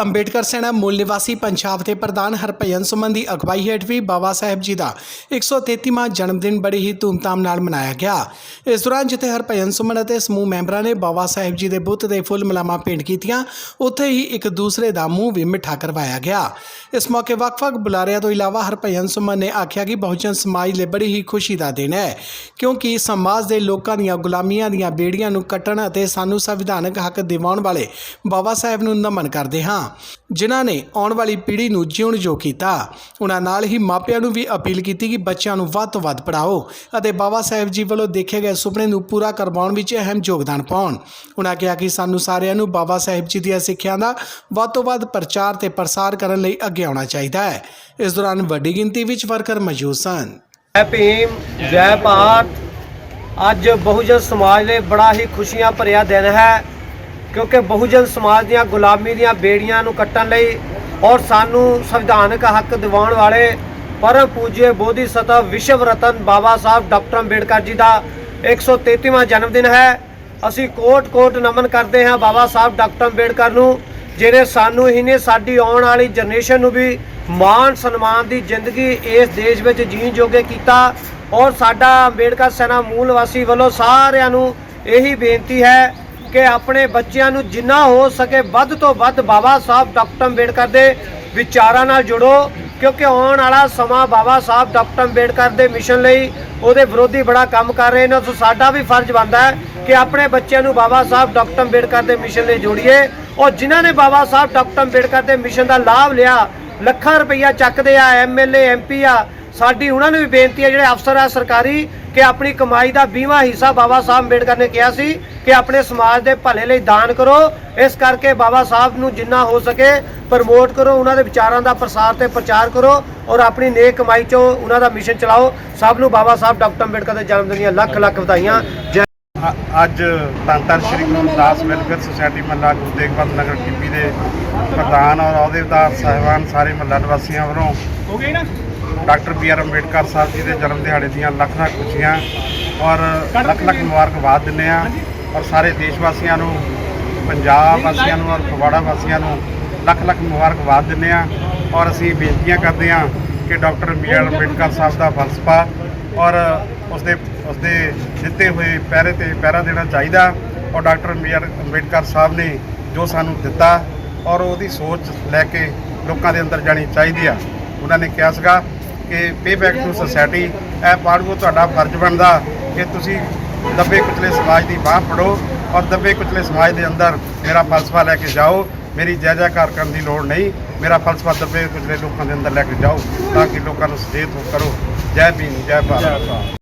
ਅੰਬੇਡਕਰ ਸੈਨਾ ਮੂਲ ਨਿਵਾਸੀ ਪੰਜਾਬ ਦੇ ਪ੍ਰਧਾਨ ਹਰਭਜਨ ਸੁਮਨ ਦੀ ਅਗਵਾਈ ਹੇਠ ਵੀ ਬਾਬਾ ਸਾਹਿਬ ਜੀ ਦਾ 133ਵਾਂ ਜਨਮ ਦਿਨ ਬੜੀ ਹੀ ਧੂਮਧਾਮ ਨਾਲ ਮਨਾਇਆ ਗਿਆ। ਇਸ ਦੌਰਾਨ ਜਿੱਥੇ ਹਰਭਜਨ ਸੁਮਨ ਅਤੇ ਸਮੂਹ ਮੈਂਬਰਾਂ ਨੇ ਬਾਬਾ ਸਾਹਿਬ ਜੀ ਦੇ ਬੁੱਤ ਦੇ ਫੁੱਲ ਮਲਾਮਾ ਭੇਂਟ ਕੀਤੀਆਂ, ਉੱਥੇ ਹੀ ਇੱਕ ਦੂਸਰੇ ਦਾ ਮੂੰਹ ਵੀ ਮਿੱਠਾ ਕਰਵਾਇਆ ਗਿਆ। ਇਸ ਮੌਕੇ ਵੱਖ-ਵੱਖ ਬੁਲਾਰਿਆਂ ਤੋਂ ਇਲਾਵਾ ਹਰਭਜਨ ਸੁਮਨ ਨੇ ਆਖਿਆ ਕਿ ਬਹੁਜਨ ਸਮਾਜ ਲਈ ਬੜੀ ਹੀ ਖੁਸ਼ੀ ਦਾ ਦਿਨ ਹੈ, ਕਿਉਂਕਿ ਸਮਾਜ ਦੇ ਲੋਕਾਂ ਦੀਆਂ ਗੁਲਾਮੀਆਂ ਦੀਆਂ ਬੇੜੀਆਂ ਨੂੰ ਕੱਟਣ ਅਤੇ ਸਾਨੂੰ ਸੰਵਿਧਾਨਕ ਹੱਕ ਦਿਵਾਉਣ ਵਾਲੇ ਬਾਬਾ ਸਾਹਿਬ ਨੂੰ ਨਮਨ ਕਰਦੇ ਹਾਂ। ਜਿਨ੍ਹਾਂ ਨੇ ਆਉਣ ਵਾਲੀ ਪੀੜ੍ਹੀ ਨੂੰ ਜਿਉਣ ਜੋ ਕੀਤਾ। ਉਹਨਾਂ ਨਾਲ ਹੀ ਮਾਪਿਆਂ ਨੂੰ ਵੀ ਅਪੀਲ ਕੀਤੀ ਕਿ ਬੱਚਿਆਂ ਨੂੰ ਵੱਧ ਤੋਂ ਵੱਧ ਪੜ੍ਹਾਓ ਅਤੇ ਬਾਬਾ ਸਾਹਿਬ ਜੀ ਵੱਲੋਂ ਦੇਖੇ ਗਏ ਸੁਪਨੇ ਨੂੰ ਪੂਰਾ ਕਰਵਾਉਣ ਵਿੱਚ ਅਹਿਮ ਯੋਗਦਾਨ ਪਾਉਣ। ਉਹਨਾਂ ਕਿਹਾ ਕਿ ਸਾਨੂੰ ਸਾਰਿਆਂ ਨੂੰ ਬਾਬਾ ਸਾਹਿਬ ਜੀ ਦੀਆਂ ਸਿੱਖਿਆ ਦਾ ਵੱਧ ਤੋਂ ਵੱਧ ਪ੍ਰਚਾਰ ਤੇ ਪ੍ਰਸਾਰ ਕਰਨ ਲਈ ਅੱਗੇ ਆਉਣਾ ਚਾਹੀਦਾ ਹੈ। ਇਸ ਦੌਰਾਨ ਵੱਡੀ ਗਿਣਤੀ ਵਿੱਚ ਵਰਕਰ ਮੌਜੂਦ ਸਨ। ਜੈ ਭੀਮ, ਜੈ ਭਾਰਤ। ਅੱਜ ਬਹੁਜਨ ਸਮਾਜ ਲਈ ਬੜਾ ਹੀ ਖੁਸ਼ੀਆਂ ਭਰਿਆ ਦਿਨ ਹੈ। ਕਿਉਂਕਿ ਬਹੁਜਨ ਸਮਾਜ ਦੀਆਂ ਗੁਲਾਮੀ ਦੀਆਂ ਬੇੜੀਆਂ ਨੂੰ ਕੱਟਣ ਲਈ ਔਰ ਸਾਨੂੰ ਸੰਵਿਧਾਨਕ ਹੱਕ ਦਿਵਾਉਣ ਵਾਲੇ ਪਰਮ ਪੂਜਯ ਬੋਧੀ ਸਤਵ ਵਿਸ਼ਵ ਰਤਨ ਬਾਬਾ ਸਾਹਿਬ ਡਾਕਟਰ ਅੰਬੇਡਕਰ ਜੀ ਦਾ 133ਵਾਂ ਜਨਮ ਦਿਨ ਹੈ। ਅਸੀਂ ਕੋਟ-ਕੋਟ ਨਮਨ ਕਰਦੇ ਹਾਂ ਬਾਬਾ ਸਾਹਿਬ ਡਾਕਟਰ ਅੰਬੇਡਕਰ ਨੂੰ ਜਿਹੜੇ ਸਾਨੂੰ ਹੀ ਨੇ ਸਾਡੀ ਆਉਣ ਵਾਲੀ ਜਨਰੇਸ਼ਨ ਨੂੰ ਵੀ ਮਾਣ ਸਨਮਾਨ ਦੀ ਜ਼ਿੰਦਗੀ ਇਸ ਦੇਸ਼ ਵਿੱਚ ਜੀਣ ਜੋਗੇ ਕੀਤਾ ਔਰ ਸਾਡਾ ਅੰਬੇਡਕਰ ਸੈਨਾ ਮੂਲ ਵਾਸੀ ਵੱਲੋਂ ਸਾਰਿਆਂ ਨੂੰ ਇਹੀ ਬੇਨਤੀ ਹੈ ਕਿ ਆਪਣੇ ਬੱਚਿਆਂ ਨੂੰ ਜਿੰਨਾ ਹੋ ਸਕੇ ਵੱਧ ਤੋਂ ਵੱਧ ਬਾਬਾ ਸਾਹਿਬ ਡਾਕਟਰ ਅੰਬੇਡਕਰ ਦੇ ਵਿਚਾਰਾਂ ਨਾਲ ਜੁੜੋ, ਕਿਉਂਕਿ ਆਉਣ ਵਾਲਾ ਸਮਾਂ ਬਾਬਾ ਸਾਹਿਬ ਡਾਕਟਰ ਅੰਬੇਡਕਰ ਦੇ ਮਿਸ਼ਨ ਲਈ ਉਹਦੇ ਵਿਰੋਧੀ ਬੜਾ ਕੰਮ ਕਰ ਰਹੇ ਨੇ। ਸੋ ਸਾਡਾ ਵੀ ਫਰਜ਼ ਬਣਦਾ ਹੈ ਕਿ ਆਪਣੇ ਬੱਚਿਆਂ ਨੂੰ ਬਾਬਾ ਸਾਹਿਬ ਡਾਕਟਰ ਅੰਬੇਡਕਰ ਦੇ ਮਿਸ਼ਨ ਲਈ ਜੋੜੀਏ। ਔਰ ਜਿਨ੍ਹਾਂ ਨੇ ਬਾਬਾ ਸਾਹਿਬ ਡਾਕਟਰ ਅੰਬੇਡਕਰ ਦੇ ਮਿਸ਼ਨ ਦਾ ਲਾਭ ਲਿਆ, ਲੱਖਾਂ ਰੁਪਈਆ ਚੱਕਦੇ ਆ ਐਮਐਲਏ ਐਮਪੀ ਆ, ਸਾਡੀ ਉਹਨਾਂ ਨੂੰ ਵੀ ਬੇਨਤੀ ਹੈ, ਜਿਹੜੇ ਅਫਸਰ ਆ ਸਰਕਾਰੀ, ਕਿ ਆਪਣੀ ਕਮਾਈ ਦਾ 20ਵਾਂ ਹਿੱਸਾ ਬਾਬਾ ਸਾਹਿਬ ਅੰਬੇਡਕਰ ਨੇ ਕਿਹਾ ਸੀ। ਕਿ ਆਪਣੇ ਸਮਾਜ ਦੇ ਭਲੇ ਲਈ ਦਾਨ ਕਰੋ। ਇਸ ਕਰਕੇ ਬਾਬਾ ਸਾਹਿਬ ਨੂੰ ਜਿੰਨਾ ਹੋ ਸਕੇ ਪ੍ਰਮੋਟ ਕਰੋ ਉਹਨਾਂ ਦੇ ਵਿਚਾਰਾਂ ਦਾ ਪ੍ਰਸਾਰ ਤੇ ਪ੍ਰਚਾਰ ਕਰੋ ਔਰ ਆਪਣੀ ਨੇਕ ਕਮਾਈ ਚੋਂ ਉਹਨਾਂ ਦਾ ਮਿਸ਼ਨ ਚਲਾਓ। ਸਭ ਨੂੰ ਬਾਬਾ ਸਾਹਿਬ ਡਾਕਟਰ ਅੰਬੇਡਕਰ ਦੇ ਜਨਮ ਦਿਨ ਦੀਆਂ ਲੱਖ ਲੱਖ ਵਧਾਈਆਂ। ਅੱਜ ਧੰਨ ਧੰਨ ਸ਼੍ਰੀ ਗੁਰੂ ਰਵਿਦਾਸ ਵੈਲਫੇਅਰ ਸੁਸਾਇਟੀ ਮਹੱਲਾ ਗੁਰੂ ਤੇਗ ਬਹਾਦਰ ਨਗਰ ਟਿੱਬੀ ਦੇ ਪ੍ਰਧਾਨ ਔਰ ਅਹੁਦੇਦਾਰ ਸਾਹਿਬਾਨ ਸਾਰੇ ਮਹੱਲਾ ਨਿਵਾਸੀਆਂ ਵੱਲੋਂ doctor B R Ambedkar Sahib ji ਦੇ ਜਨਮ ਦਿਹਾੜੇ ਦੀਆਂ ਲੱਖ ਲੱਖ ਖੁਸ਼ੀਆਂ ਔਰ ਲੱਖ ਲੱਖ ਮੁਬਾਰਕਬਾਦ ਦਿੰਦੇ ਆ ਔਰ ਸਾਰੇ ਦੇਸ਼ ਵਾਸੀਆਂ ਨੂੰ, ਪੰਜਾਬ ਵਾਸੀਆਂ ਨੂੰ ਔਰ ਫਗਵਾੜਾ ਵਾਸੀਆਂ ਨੂੰ ਲੱਖ ਲੱਖ ਮੁਬਾਰਕਬਾਦ ਦਿੰਦੇ ਆ ਔਰ ਅਸੀਂ ਬੇਨਤੀਆਂ ਕਰਦੇ ਆ ਕਿ doctor B R Ambedkar Sahib ਦਾ ਫਲਸਫਾ ਔਰ ਉਸਦੇ ਉਸਦੇ ਦਿੱਤੇ ਹੋਏ ਪਹਿਰੇ ਤੇ ਪਹਿਰਾ ਦੇਣਾ ਚਾਹੀਦਾ ਔਰ doctor B R Ambedkar Sahib ਨੇ ਜੋ ਸਾਨੂੰ ਦਿੱਤਾ ਔਰ ਉਹਦੀ ਸੋਚ ਲੈ ਕੇ ਲੋਕਾਂ ਦੇ ਅੰਦਰ ਜਾਣੀ ਚਾਹੀਦੀ ਆ। ਉਹਨਾਂ ਨੇ ਕਿਹਾ ਸੀਗਾ ਕਿ ਪੇ ਬੈਕ ਟੂ ਸੋਸਾਇਟੀ ਇਹ ਪਾੜੂਓ ਤੁਹਾਡਾ ਫਰਜ਼ ਬਣਦਾ ਕਿ ਤੁਸੀਂ ਦੱਬੇ ਕੁਚਲੇ ਸਮਾਜ ਦੀ ਬਾਹ ਫੜੋ ਔਰ ਦੱਬੇ ਕੁਚਲੇ ਸਮਾਜ ਦੇ ਅੰਦਰ ਮੇਰਾ ਫਲਸਫਾ ਲੈ ਕੇ ਜਾਓ। ਮੇਰੀ ਜੈ ਜੈਕਾਰ ਕਰਨ ਦੀ ਲੋੜ ਨਹੀਂ। ਮੇਰਾ ਫਲਸਫਾ ਦੱਬੇ ਕੁਚਲੇ ਲੋਕਾਂ ਦੇ ਅੰਦਰ ਲੈ ਕੇ ਜਾਓ ਤਾਂ ਕਿ ਲੋਕਾਂ ਨੂੰ ਸੁਚੇਤ ਕਰੋ। ਜੈ ਭੀਮ ਜੈ ਭਾਰਤ।